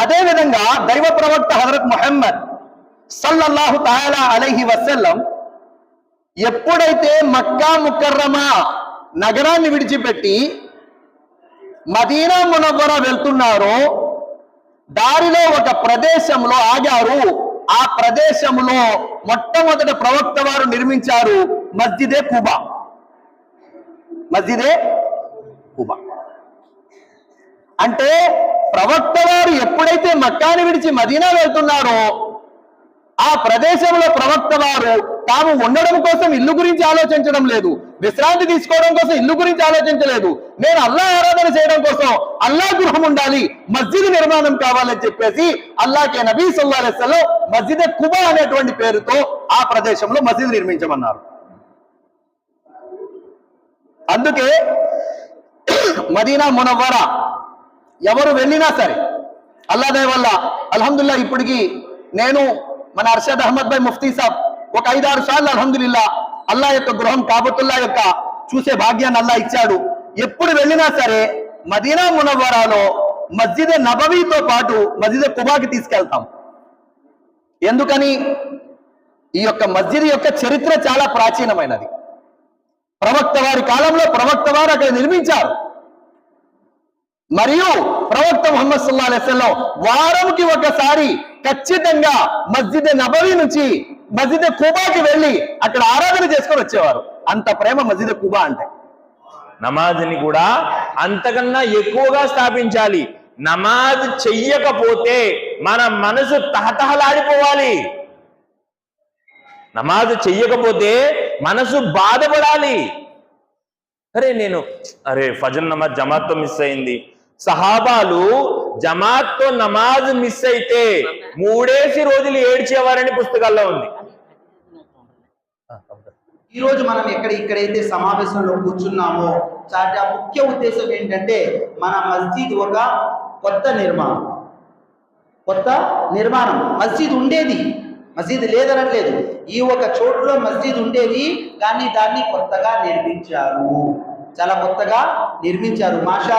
అదే విధంగా దైవ ప్రవక్త హజరత్ మొహమ్మద్ సల్లల్లాహు తాలా అలహి వసల్లం ఎప్పుడైతే మక్కా ముకర్రమా నగరాన్ని విడిచిపెట్టి మదీనా మునవ్వర వెళ్తున్నారో దారిలో ఒక ప్రదేశంలో ఆగారు. ఆ ప్రదేశంలో మొట్టమొదటి ప్రవక్త వారు నిర్మించారు మస్జిదే కుబా. మస్జిదే కుబా. అంటే ప్రవక్త వారు ఎప్పుడైతే మక్కాని విడిచి మదీనా వెళ్తున్నారో ఆ ప్రదేశంలో ప్రవక్త వారు తాము ఉండడం కోసం ఇల్లు గురించి ఆలోచించడం లేదు. విశ్రాంతి తీసుకోవడం కోసం ఇల్లు గురించి ఆలోచించలేదు. నేను అల్లా ఆరాధన చేయడం కోసం అల్లా గృహం ఉండాలి మస్జిద్ నిర్మాణం కావాలని చెప్పేసి అల్లాకే నబీ సల్లా అలైస్లం మస్జిద్ కుబా అనేటువంటి పేరుతో ఆ ప్రదేశంలో మస్జిద్ నిర్మించమన్నారు. అందుకే మదీనా మునవ్వరా ఎవరు వెళ్ళినా సరే అల్లా దయ వల్ల అల్హమ్దుల్లా ఇప్పటికి నేను మన అర్షద్ అహ్మద్ భాయ్ ముఫ్తీ సాబ్ ఒక ఐదారు సార్లు అల్హమ్దుల్లా అల్లా యొక్క గృహం కాబతుల్లా యొక్క చూసే భాగ్యాన్ని అల్లా ఇచ్చాడు. ఎప్పుడు వెళ్ళినా సరే మదీనా మునవ్వరాలో మస్జిద్ నబవీతో పాటు మస్జిద్ కుబాకి తీసుకెళ్తాం. ఎందుకని? ఈ యొక్క మస్జిద్ యొక్క చరిత్ర చాలా ప్రాచీనమైనది. ప్రవక్త వారి కాలంలో ప్రవక్త వారు అక్కడ నిర్మించారు. మరియు ప్రవక్త ముహమ్మద్ సుల్లా అలెస్లం వారంకి ఒకసారి ఖచ్చితంగా మస్జిద్ నబవి నుంచి మస్జిద్ కుబాకి వెళ్ళి అక్కడ ఆరాధన చేసుకొని వచ్చేవారు. అంత ప్రేమ మస్జిద్ కుబా అంటే. నమాజ్ని కూడా అంతకన్నా ఎక్కువగా స్థాపించాలి. నమాజ్ చెయ్యకపోతే మన మనసు తహతహలాడిపోవాలి. నమాజ్ చెయ్యకపోతే మనసు బాధపడాలి. అరే నేను అరే ఫజల్ నమాజ్ జమాత్తో మిస్ అయింది. సహాబాలు జమాత్తో నమాజ్ మిస్ అయితే మూడేసి రోజులు ఏడ్చేవారని పుస్తకాల్లో ఉంది. ఈ రోజు మనం ఎక్కడ ఇక్కడైతే సమావేశంలో కూర్చున్నామో చాలా ముఖ్య ఉద్దేశం ఏంటంటే మన మస్జిద్ ఒక కొత్త నిర్మాణం. కొత్త నిర్మాణం. మస్జిద్ ఉండేది. మసీద్ లేదనట్లేదు. ఈ ఒక చోటులో మస్జిద్ ఉండేది కానీ దాన్ని కొత్తగా నిర్మించారు. చాలా కొత్తగా నిర్మించారు. మాషా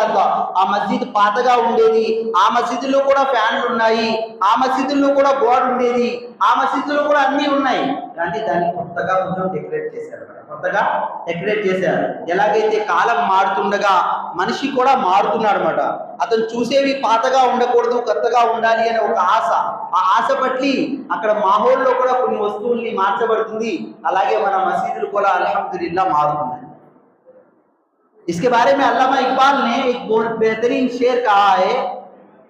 ఆ మస్జిద్ పాతగా ఉండేది. ఆ మసీదులో కూడా ఫ్యాన్లు ఉన్నాయి. ఆ మసీదుల్లో కూడా గోడ ఉండేది. ఆ మసీదులో కూడా అన్నీ ఉన్నాయి. కానీ దాన్ని కొత్తగా కొంచెం డెకరేట్ చేశారు కొత్తగా డెకరేట్ చేశారు. ఎలాగైతే కాలం మారుతుండగా మనిషి కూడా మారుతున్నాడు అనమాట అతను చూసేవి పాతగా ఉండకూడదు కొత్తగా ఉండాలి అనే ఒక ఆశ. ఆ ఆశ పట్టి అక్కడ మాహోల్లో కూడా కొన్ని వస్తువుల్ని మార్చబడుతుంది. అలాగే మన మసీదులు కూడా అల్హమ్దుల్లా మారుతున్నాయి. اس کے بارے میں علامہ اقبال نے ایک بہترین شعر کہا ہے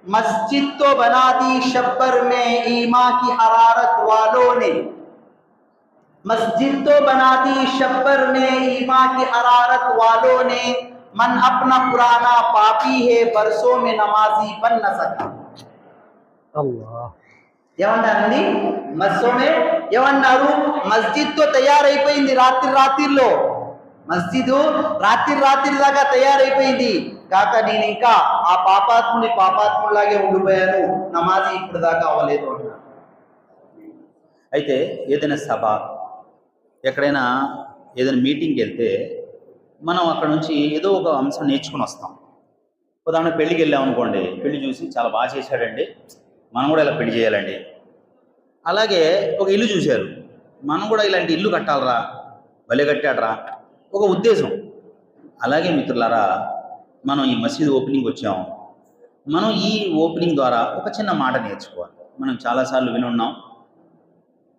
مسجد تو بنا دی شبر میں ایما کی حرارت والوں نے۔ مسجد تو بنا دی شبر میں ایما کی حرارت والوں نے۔ من اپنا پرانا پاپی ہے برسوں میں نمازی بن نہ سکا۔ اللہ۔ ఏమన్నా تیار رہی پہ మస్జిద్తో راتر రాత్రి لو మస్జిద్ రాత్రి రాత్రి దాకా తయారైపోయింది. కాక నేను ఇంకా ఆ పాపాత్ముని పాపాత్ములాగే ఉండిపోయాను. నమాజీ ఇప్పుడు దాకా అవ్వలేదు అయితే ఏదైనా సభ ఎక్కడైనా ఏదైనా మీటింగ్కి వెళ్తే మనం అక్కడ నుంచి ఏదో ఒక అంశం నేర్చుకుని వస్తాం. ఉదాహరణ పెళ్ళికి వెళ్ళాం అనుకోండి పెళ్ళి చూసి చాలా బాగా చేశాడండి. మనం కూడా ఇలా పెళ్ళి చేయాలండి. అలాగే ఒక ఇల్లు చూశారు. మనం కూడా ఇలాంటి ఇల్లు కట్టాలరా? భలే కట్టాడరా. ఒక ఉద్దేశం. అలాగే మిత్రులారా మనం ఈ మసీదు ఓపెనింగ్ వచ్చాం మనం ఈ ఓపెనింగ్ ద్వారా ఒక చిన్న మాట నేర్చుకోవాలి. మనం చాలాసార్లు వినున్నాం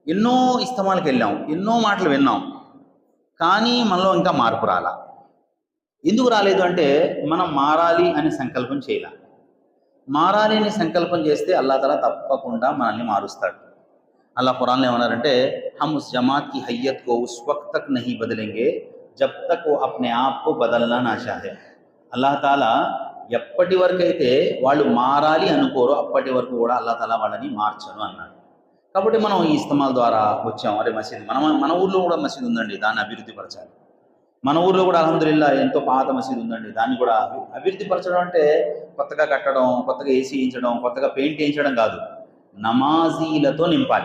ఎన్నో ఇస్తమాలకు వెళ్ళాం. ఎన్నో మాటలు విన్నాం. కానీ మనలో ఇంకా మార్పు రాలా. ఎందుకు రాలేదు అంటే మనం మారాలి అనే సంకల్పం చేయాలి. మారాలి అని సంకల్పం చేస్తే అల్లా తల తప్పకుండా మనల్ని మారుస్తాడు. అల్లా ఖురాన్లో ఏమన్నారంటే హమ్ ఉస్ జమాత్కి హయ్యత్ కో ఉస్ వక్త్ తక్ నహీ బదలేంగే జబ్ తక్ అప్నే ఆప్కు బదల్నా నాశాహే అల్లా తాలా ఎప్పటి వరకు అయితే వాళ్ళు మారాలి అనుకోరో అప్పటి వరకు కూడా అల్లా తాలా వాళ్ళని మార్చను అన్నాడు. కాబట్టి మనం ఈ ఇస్తమాల ద్వారా వచ్చాం. అరే మసీద్ మన మన ఊర్లో కూడా మసీద్ ఉందండి దాన్ని అభివృద్ధి పరచాలి. మన ఊర్లో కూడా అలహదుల్లా ఎంతో పాత మసీద్ ఉందండి దాన్ని కూడా అభివృద్ధి పరచడం అంటే కొత్తగా కట్టడం కొత్తగా ఏసీ వేయించడం కొత్తగా పెయింట్ వేయించడం కాదు. నమాజీలతో నింపాలి.